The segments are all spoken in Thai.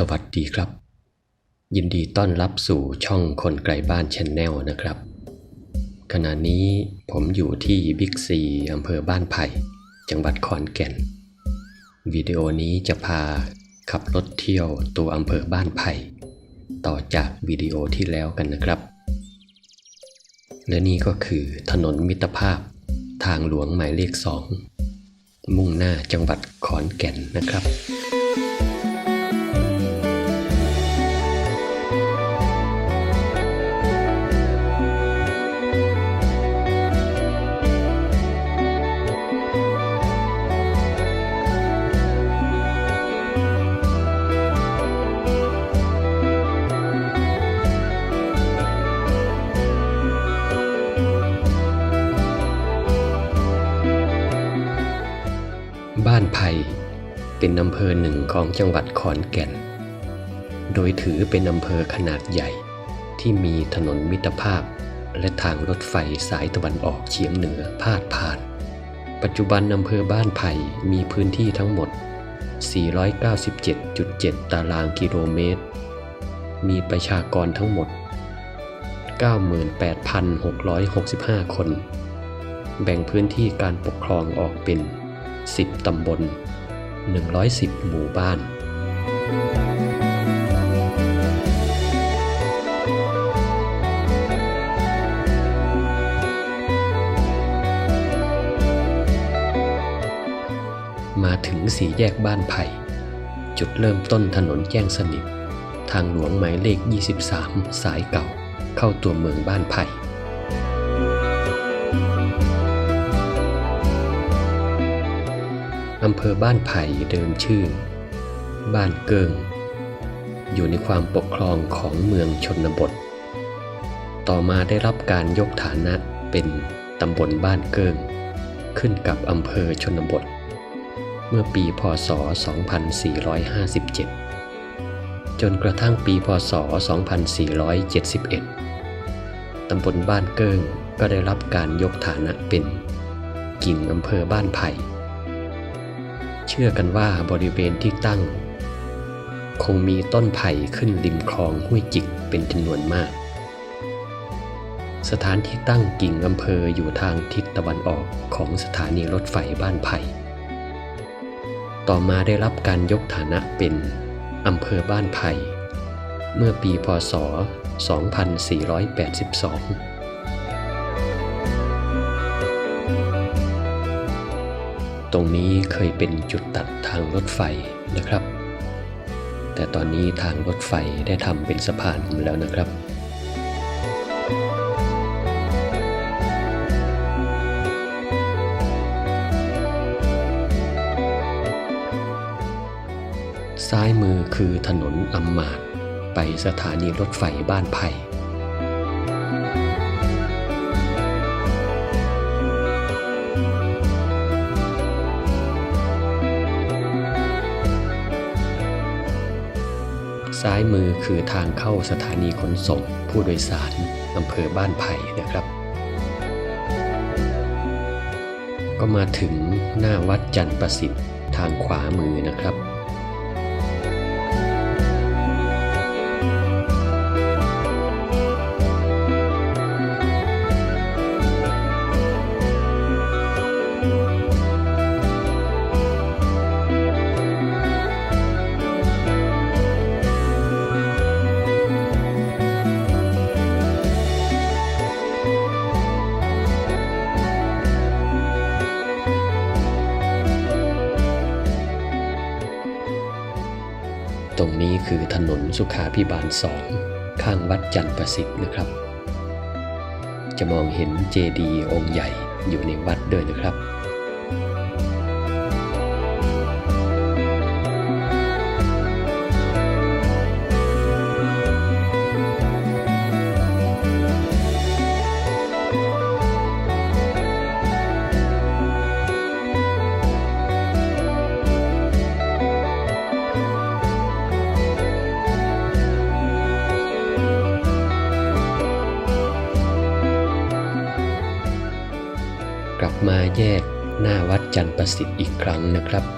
สวัสดีครับ ยินดีต้อนรับสู่ช่องคนไกลบ้านชนแนลนะครับ ขณะนี้ผมอยู่ที่บิ๊กซีอำเภอบ้านไผ่ จังหวัดขอนแก่น วิดีโอนี้จะพาขับรถเที่ยวตัวอำเภอบ้านไผ่ ต่อจากวิดีโอที่แล้วกันนะครับ และนี่ก็คือถนนมิตรภาพทางหลวงหมายเลขสองมุ่งหน้าจังหวัดขอนแก่นนะครับ อำเภอหนึ่งของจังหวัดขอนแก่น โดยถือเป็นอำเภอขนาดใหญ่ ที่มีถนนมิตรภาพ และทางรถไฟสายตะวันออกเฉียงเหนือพาดผ่าน ปัจจุบันอำเภอบ้านไผ่มีพื้นที่ทั้งหมด 497.7 ตารางกิโลเมตร มีประชากรทั้งหมด 98,665 คน แบ่งพื้นที่การปกครองออกเป็น 10 ตำบล 110 หมู่บ้านมาถึงสี่แยกบ้านไผ่ จุดเริ่มต้นถนนแจ้งสนิท ทางหลวงหมายเลข 23 สายเก่า เข้าตัวเมืองบ้านไผ่ อำเภอบ้านไผ่เดิมชื่อ บ้านเกิง อยู่ในความปกครองของเมืองชนบท ต่อมาได้รับการยกฐานะเป็นตำบลบ้านเกิง ขึ้นกับอำเภอชนบท เมื่อปีพศ 2457 จนกระทั่งปีพศ 2471 ตำบลบ้านเกิงก็ได้รับการยกฐานะเป็น กิ่งอำเภอบ้านไผ่ ชื่อกันว่าบริเวณที่ตั้ง คงมีต้นไผ่ขึ้นริมคลองห้วยจิกเป็นจำนวนมาก สถานที่ตั้งกิ่งอำเภออยู่ทางทิศตะวันออกของสถานีรถไฟบ้านไผ่ ต่อมาได้รับการยกฐานะเป็นอำเภอบ้านไผ่ เมื่อปีพศ 2482 รงนี้เคยเป็นจุดตัดทางรถไฟนะครับ แต่ตอนนี้ทางรถไฟได้ทำเป็นสะพานแล้วนะครับซ้ายมือคือถนนอำมมาตย์ไปสถานีรถไฟบ้านไผ่ ซ้ายมือคือทางเข้าสถานีขนส่ง ผู้โดยสารอำเภอบ้านไผ่นะครับ ก็มาถึงหน้าวัดจันประสิทธิ์ทางขวามือนะครับ คือถนนสุขาพิบาลสองข้างวัดจันทร์ประสิทธิ์นะครับ จะมองเห็นเจดีย์องค์ใหญ่อยู่ในวัดด้วยนะครับ แยกหน้าวัดจันประสิทธิ์อีกครั้งนะครับ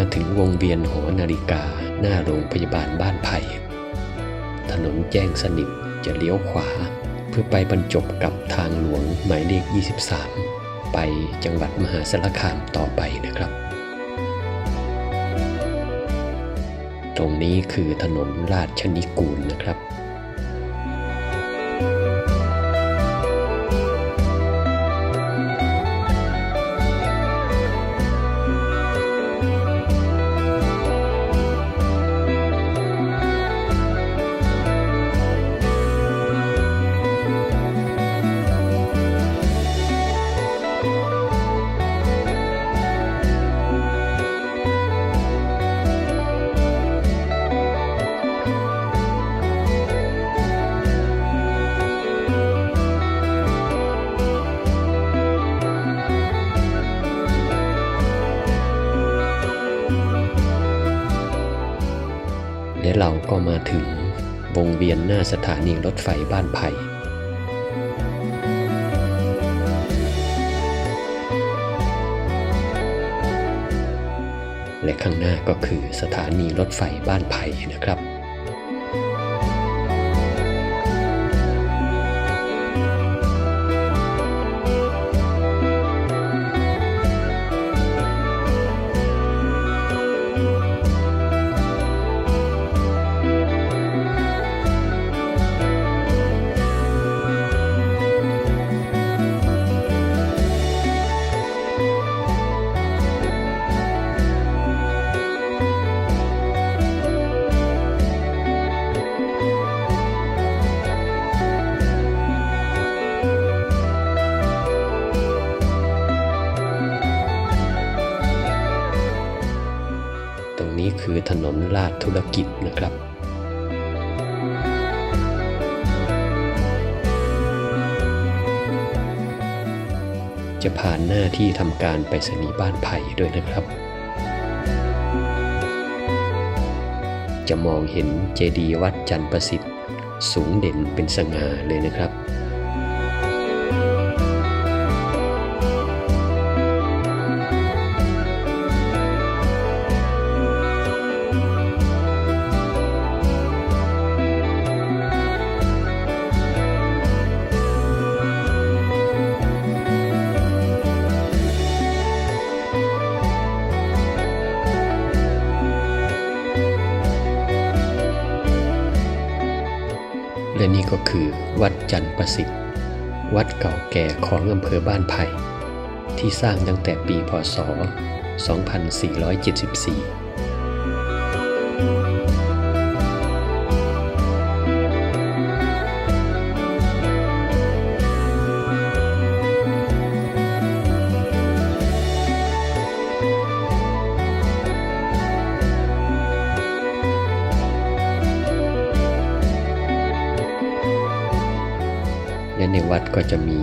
าถึงวงเวียนหอนาฬิกาหน้าโรงพยาบาลบ้านไผ่ถนนแจ้งสนิทจะเลี้ยวขวา เพื่อไปบรรจบกับทางหลวงหมายเลข 23 ไปจังหวัดมหาสารคามต่อไปนะครับ ตรงนี้คือถนนราชนิกูลนะครับ และเราก็มาถึงวงเวียนหน้าสถานีรถไฟบ้านไผ่และข้างหน้าก็คือสถานีรถไฟบ้านไผ่นะครับ ธุรกิจนะครับจะผ่านหน้าที่ทำการไปรษณีย์บ้านไผ่ด้วยนะครับ จะมองเห็นเจดีย์วัดจันทร์ประสิทธิ์ สูงเด่นเป็นสง่าเลยนะครับ และนี่ก็คือวัดจันทประสิทธิ์ วัดเก่าแก่ของอำเภอบ้านไผ่ที่สร้างตั้งแต่ปีพศ 2474 วัดก็จะมี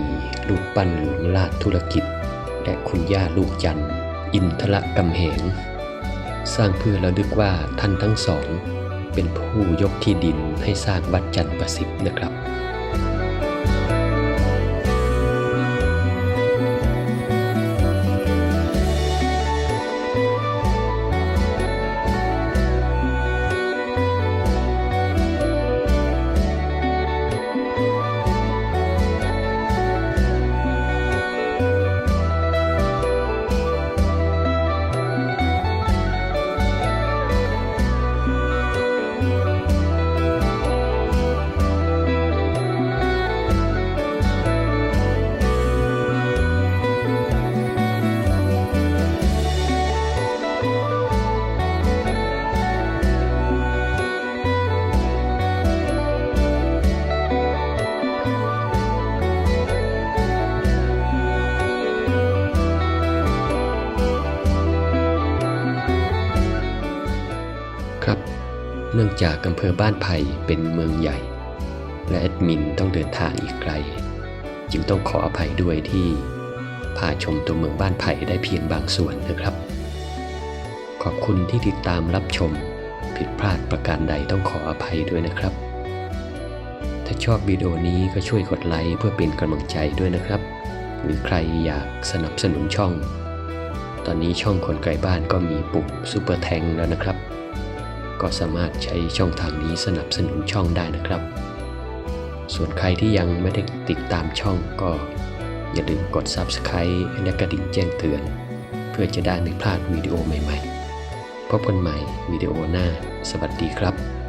รูปปั้นหลวงลาดธุรกิจ และคุณย่าลูกจันทร์อินทละกำแหงสร้างเพื่อระลึกว่าท่านทั้งสอง เป็นผู้ยกที่ดินให้สร้างวัดจันทร์ประสิทธิ์นะครับ จากอำเภอบ้านไผ่เป็นเมืองใหญ่ และแอดมินต้องเดินทางอีกไกล จึงต้องขออภัยด้วยที่พาชมตัวเมืองบ้านไผ่ได้เพียงบางส่วนนะครับ ขอบคุณที่ติดตามรับชม ผิดพลาดประการใดต้องขออภัยด้วยนะครับ ถ้าชอบวิดีโอนี้ก็ช่วยกดไลค์เพื่อเป็นกำลังใจด้วยนะครับ หรือใครอยากสนับสนุนช่อง ตอนนี้ช่องคนไกลบ้านก็มีปุ่มซูเปอร์แทงแล้วนะครับ ก็สามารถใช้ช่องทางนี้สนับสนุนช่องได้นะครับ ส่วนใครที่ยังไม่ได้ติดตามช่องก็อย่าลืมกด Subscribe และกระดิ่งแจ้งเตือน เพื่อจะได้ไม่พลาดวิดีโอใหม่ๆพบกันใหม่วิดีโอหน้า สวัสดีครับ